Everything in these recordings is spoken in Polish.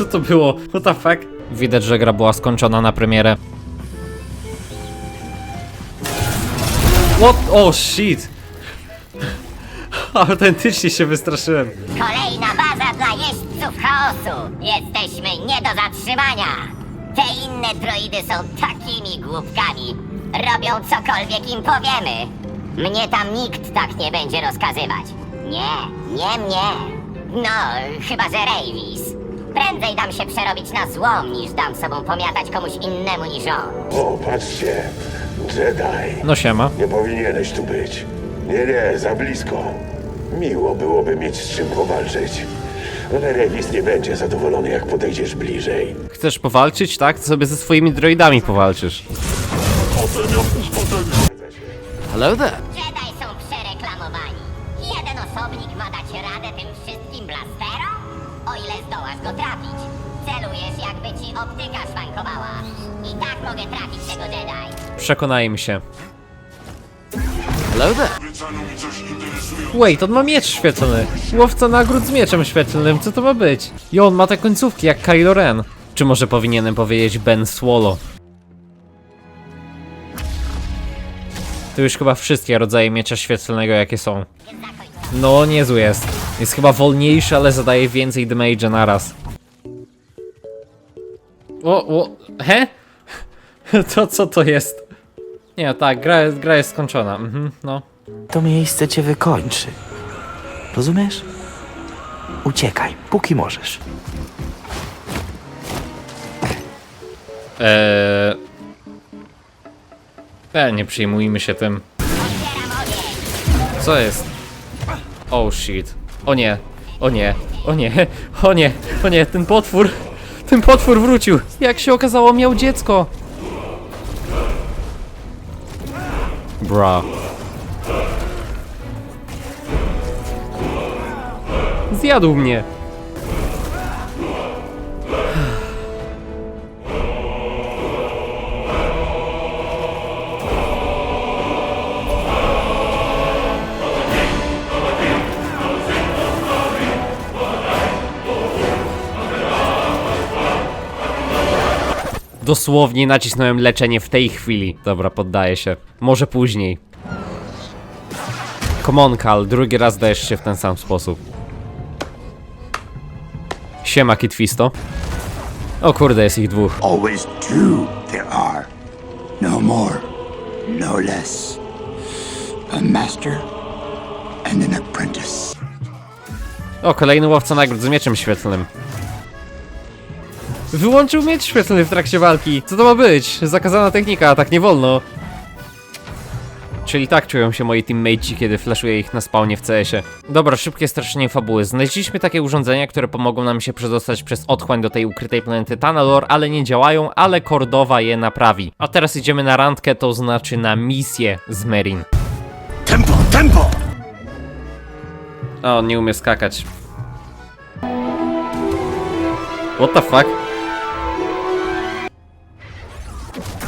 Co to było? What the fuck? Widać, że gra była skończona na premierę. What? Oh shit! Autentycznie się wystraszyłem. Kolejna baza dla jeźdźców chaosu. Jesteśmy nie do zatrzymania. Te inne droidy są takimi głupkami. Robią cokolwiek im powiemy. Mnie tam nikt tak nie będzie rozkazywać. Nie, nie mnie. No, chyba że Ravis. Prędzej dam się przerobić na złom, niż dam sobą pomiatać komuś innemu niż on. O, patrzcie. Jedi. No siema. Nie powinieneś tu być. Nie, nie, za blisko. Miło byłoby mieć z czym powalczyć. Ale Revis nie będzie zadowolony, jak podejdziesz bliżej. Chcesz powalczyć, tak? To sobie ze swoimi droidami powalczysz. Hello there. Ci optyka szwankowała. I tak mogę trafić tego Jedi. Przekonajmy się. Hello there. Wait, on ma miecz świetlny. Łowca nagród z mieczem świetlnym, co to ma być? I on ma te końcówki jak Kylo Ren. Czy może powinienem powiedzieć Ben Swallow? To już chyba wszystkie rodzaje miecza świetlnego jakie są. No, niezły jest. Jest chyba wolniejszy, ale zadaje więcej damage'a naraz. O, o, he? To co to jest? Nie, tak, gra, jest- gra jest skończona. Mhm, no. To miejsce cię wykończy. Rozumiesz? Uciekaj, póki możesz. Eee... E, nie przyjmujmy się tym. Co jest? Oh shit. O nie, o nie, o nie, o nie, o nie, ten potwór, ten potwór wrócił. Jak się okazało, miał dziecko. Bra. Zjadł mnie. Dosłownie nacisnąłem leczenie w tej chwili. Dobra, poddaję się. Może później. Come on, Kal, drugi raz dajesz się w ten sam sposób. Siema, Kitwisto. O kurde, jest ich dwóch. Always two there are. No more, no less. A master and an apprentice. O, kolejny łowca nagród z mieczem świetlnym. Wyłączył miecz świetlny w trakcie walki. Co to ma być? Zakazana technika, tak nie wolno. Czyli tak czują się moi teammateci, kiedy flashuję ich na spawnie w CS-ie. Dobra, szybkie streszczenie fabuły. Znaleźliśmy takie urządzenia, które pomogą nam się przedostać przez otchłań do tej ukrytej planety Tanalor, ale nie działają, ale Kordowa je naprawi. A teraz idziemy na randkę, to znaczy na misję z Merin. Tempo, tempo! O, on nie umie skakać. What the fuck?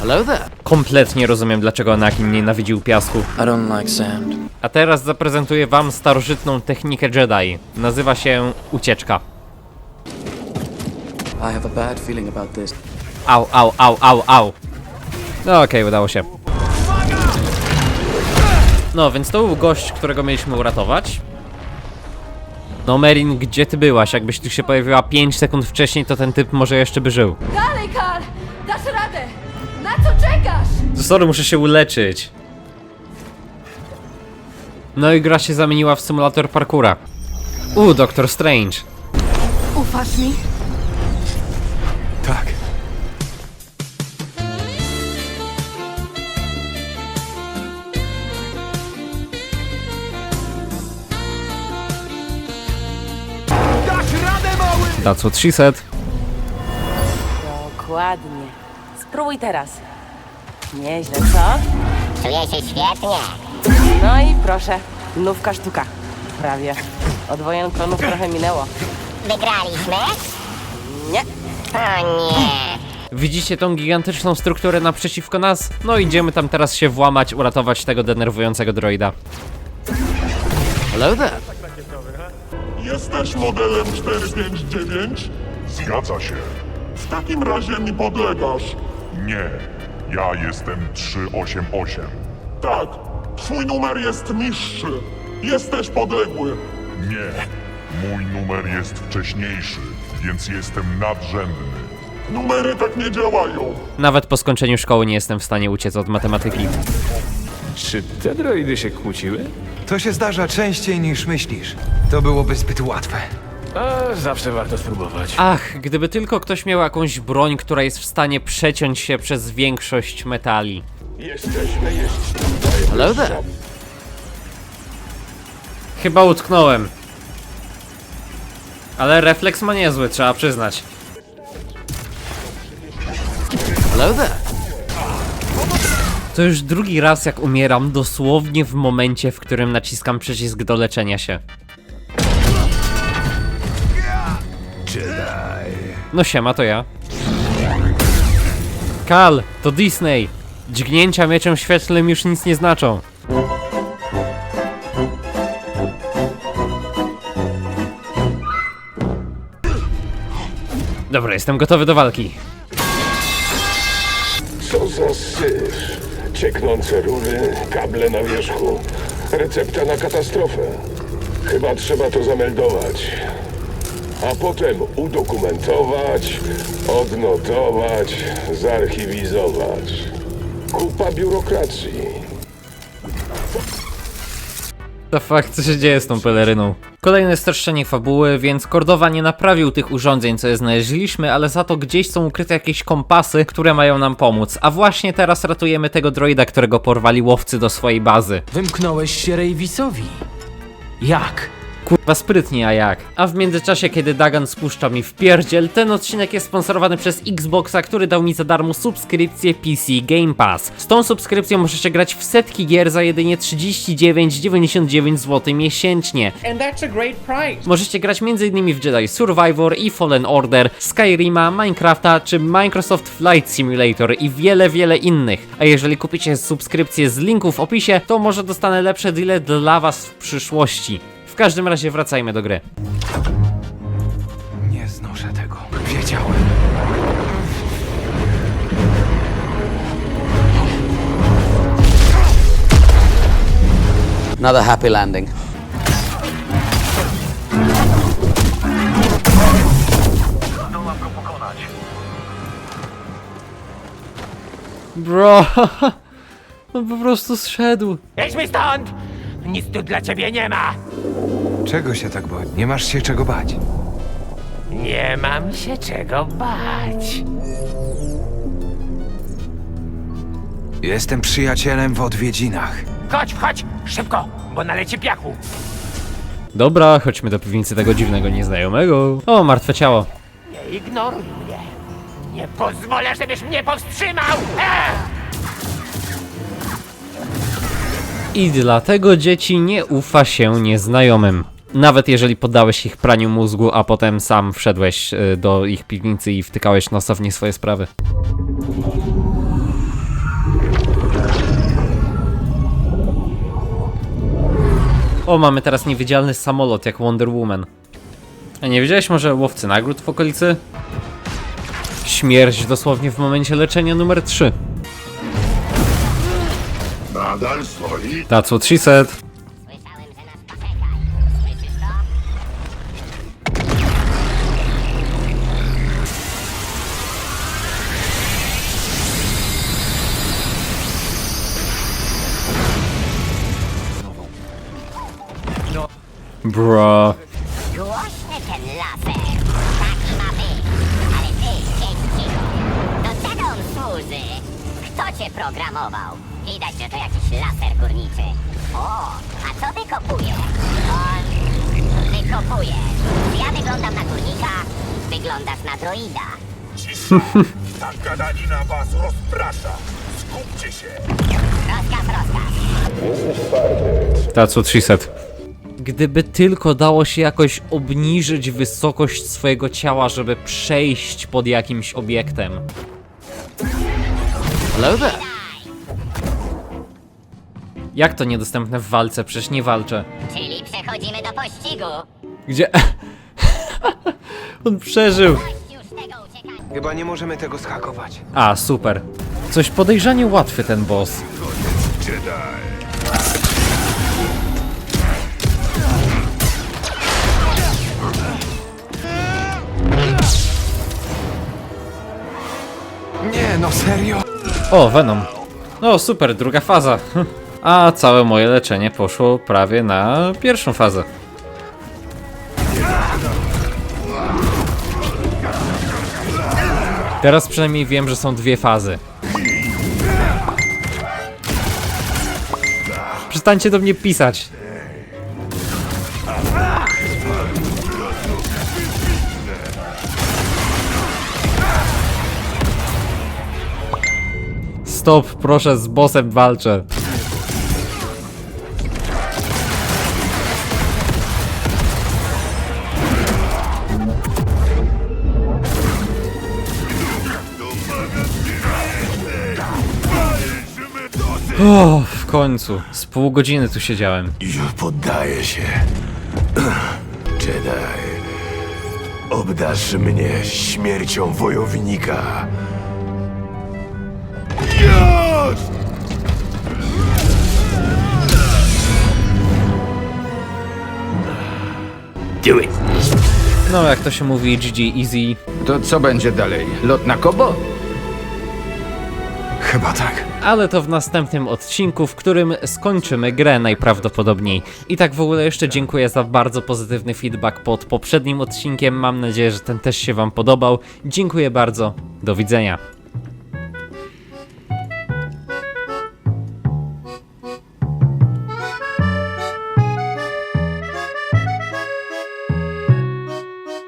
Hello there. Kompletnie rozumiem, dlaczego Anakin nienawidził piasku. I don't like sand. A teraz zaprezentuję wam starożytną technikę Jedi. Nazywa się ucieczka. I have a bad feeling about this. Au, au, au, au, au. No okej, udało się. No, więc to był gość, którego mieliśmy uratować. No Merin, gdzie ty byłaś? Jakbyś tu się pojawiła 5 sekund wcześniej, to ten typ może jeszcze by żył. Dalej, Kal! Dasz radę! Na co czekasz? Sorry, muszę się uleczyć. No i gra się zamieniła w symulator parkura. U, Doctor Strange. Ufasz mi? Tak. That's what she said. Dokładnie. Spróbuj teraz. Nieźle, co? Czuję się świetnie. No i proszę, nówka sztuka. Prawie. Od wojen klonów trochę minęło. Wygraliśmy? Nie. O nie. Widzicie tą gigantyczną strukturę naprzeciwko nas? No idziemy tam teraz się włamać, uratować tego denerwującego droida. Hello there. Jesteś modelem 459? Zgadza się. W takim razie mi podlegasz. Nie. Ja jestem 388. Tak, twój numer jest niższy. Jesteś podległy. Nie. Mój numer jest wcześniejszy, więc jestem nadrzędny. Numery tak nie działają. Nawet po skończeniu szkoły nie jestem w stanie uciec od matematyki. Czy te droidy się kłóciły? To się zdarza częściej niż myślisz. To byłoby zbyt łatwe. A, zawsze warto spróbować. Ach, gdyby tylko ktoś miał jakąś broń, która jest w stanie przeciąć się przez większość metali. Jesteśmy jeszcze tutaj. Hello there. Chyba utknąłem. Ale refleks ma niezły, trzeba przyznać. Hello there. To już drugi raz jak umieram dosłownie w momencie, w którym naciskam przycisk do leczenia się. No siema, to ja. Kal, to Disney. Dźgnięcia mieczem świetlnym już nic nie znaczą. Dobra, jestem gotowy do walki. Co za syf. Cieknące rury, kable na wierzchu. Recepta na katastrofę. Chyba trzeba to zameldować. A potem udokumentować, odnotować, zarchiwizować. Kupa biurokracji. The fuck, co się dzieje z tą peleryną? Kolejne streszczenie fabuły, więc Kordowa nie naprawił tych urządzeń, co je znaleźliśmy, ale za to gdzieś są ukryte jakieś kompasy, które mają nam pomóc. A właśnie teraz ratujemy tego droida, którego porwali łowcy do swojej bazy. Wymknąłeś się Rejwisowi. Jak? Kurwa sprytnie, a jak? A w międzyczasie, kiedy Dagan spuszcza mi w pierdziel, ten odcinek jest sponsorowany przez Xboxa, który dał mi za darmo subskrypcję PC Game Pass. Z tą subskrypcją możecie grać w setki gier za jedynie 39,99 zł miesięcznie. And that's a great price. Możecie grać m.in. w Jedi Survivor i Fallen Order, Skyrima, Minecrafta czy Microsoft Flight Simulator i wiele, wiele innych. A jeżeli kupicie subskrypcję z linku w opisie, to może dostanę lepsze deale dla was w przyszłości. W każdym razie wracajmy do gry. Nie znoszę tego. Wiedziałem. Not a happy landing. Bro, on po prostu zszedł. Jedźmy stąd! Nic tu dla ciebie nie ma! Czego się tak bać? Nie masz się czego bać. Nie mam się czego bać. Jestem przyjacielem w odwiedzinach. Chodź, chodź, szybko, bo naleci piachu. Dobra, chodźmy do piwnicy tego dziwnego nieznajomego. O, martwe ciało. Nie ignoruj mnie. Nie pozwolę, żebyś mnie powstrzymał! Ech! I dlatego dzieci nie ufa się nieznajomym. Nawet jeżeli poddałeś ich praniu mózgu, a potem sam wszedłeś y, do ich piwnicy i wtykałeś nosa w nie swoje sprawy. O, mamy teraz niewidzialny samolot jak Wonder Woman. A nie wiedziałeś może łowcy nagród w okolicy? Śmierć dosłownie w momencie leczenia numer 3. Nadal stoi. That's what she said. Bro. Głośny ten laser. Taki ma być. Ale ty, cicho. Do czego on służy? Kto cię programował? Widać, że to jakiś laser górniczy. O, a co wykopuje? On wykopuje. Ja wyglądam na górnika, wyglądasz na droida. Ta gadanina was rozprasza. Skupcie się. Rozkaz, rozkaz. That's what she said. Gdyby tylko dało się jakoś obniżyć wysokość swojego ciała, żeby przejść pod jakimś obiektem. Hello there. Jak to niedostępne w walce? Przecież nie walczę. Czyli przechodzimy do pościgu. Gdzie? On przeżył. Chyba nie możemy tego schakować. A, super. Coś podejrzanie łatwy ten boss. Nie, no serio? O, Venom. No super, druga faza. A całe moje leczenie poszło prawie na pierwszą fazę. Teraz przynajmniej wiem, że są dwie fazy. Przestańcie do mnie pisać. Stop, proszę, z bossem walczę. O, w końcu. Z pół godziny tu siedziałem. Już poddaję się. Jedi, obdarz mnie śmiercią wojownika. Do it. No, jak to się mówi, GG Easy. To co będzie dalej? Lot na Kobo? Chyba tak. ale to w następnym odcinku, w którym skończymy grę najprawdopodobniej. I tak w ogóle jeszcze dziękuję za bardzo pozytywny feedback pod poprzednim odcinkiem. Mam nadzieję, że ten też się Wam podobał. Dziękuję bardzo. Do widzenia.